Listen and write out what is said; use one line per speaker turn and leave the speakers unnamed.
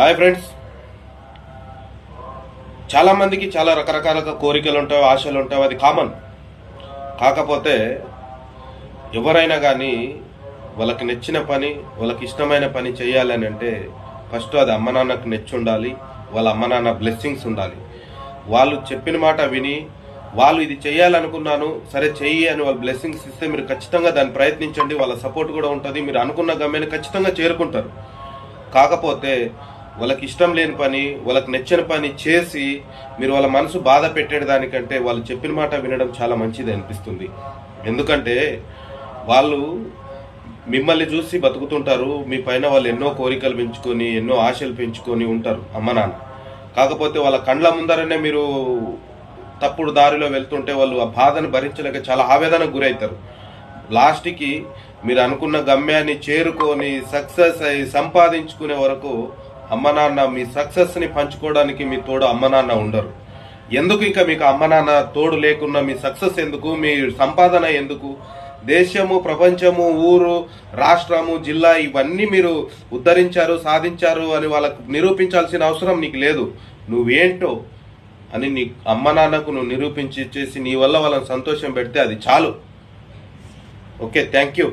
Hi friends. చాలా మందికి చాలా రకరకాల కోరికలు ఉంటాయి ఆశలు ఉంటాయి అది కామన్. కాకపోతే ఎవరైనా కానీ వాళ్ళకి నచ్చిన పని వాళ్ళకి ఇష్టమైన పని చేయాలని అంటే ఫస్ట్ అది అమ్మ నాన్నకు నెచ్చి ఉండాలి వాళ్ళ అమ్మ నాన్న బ్లెస్సింగ్స్ ఉండాలి. వాళ్ళు చెప్పిన మాట విని వాళ్ళు ఇది చేయాలనుకున్నాను సరే చెయ్యి అని వాళ్ళు బ్లెస్సింగ్స్ ఇస్తే మీరు ఖచ్చితంగా దాన్ని ప్రయత్నించండి వాళ్ళ సపోర్ట్ కూడా ఉంటుంది మీరు అనుకున్న గమ్యాన్ని ఖచ్చితంగా చేరుకుంటారు. కాకపోతే వాళ్ళకి ఇష్టం లేని పని వాళ్ళకి నచ్చని పని చేసి మీరు వాళ్ళ మనసు బాధ పెట్టేదానికంటే వాళ్ళు చెప్పిన మాట వినడం చాలా మంచిది అనిపిస్తుంది. ఎందుకంటే వాళ్ళు మిమ్మల్ని చూసి బతుకుతుంటారు మీ పైన వాళ్ళు ఎన్నో కోరికలు పెంచుకొని ఎన్నో ఆశలు పెంచుకొని ఉంటారు అమ్మ నాన్న. కాకపోతే వాళ్ళ కండ్ల ముందరనే మీరు తప్పుడు దారిలో వెళ్తుంటే వాళ్ళు ఆ బాధను భరించలేక చాలా ఆవేదనకు గురవుతారు లాస్ట్కి మీరు అనుకున్న గమ్యాన్ని చేరుకొని సక్సెస్ అయి సంపాదించుకునే వరకు అమ్మ నాన్న మీ సక్సెస్ని పంచుకోవడానికి మీ తోడు అమ్మ నాన్న ఉండరు. ఎందుకు ఇంకా మీకు అమ్మ నాన్న తోడు లేకున్నా మీ సక్సెస్ ఎందుకు? మీ సంపాదన ఎందుకు? దేశము ప్రపంచము ఊరు రాష్ట్రము జిల్లా ఇవన్నీ మీరు ఉద్ధరించారు సాధించారు అని వాళ్ళకు నిరూపించాల్సిన అవసరం నీకు లేదు. నువ్వేంటో అని నీ అమ్మ నాన్నకు నువ్వు నిరూపించి చేసి నీ వల్ల వాళ్ళని సంతోషం పెడితే అది చాలు. Okay thank you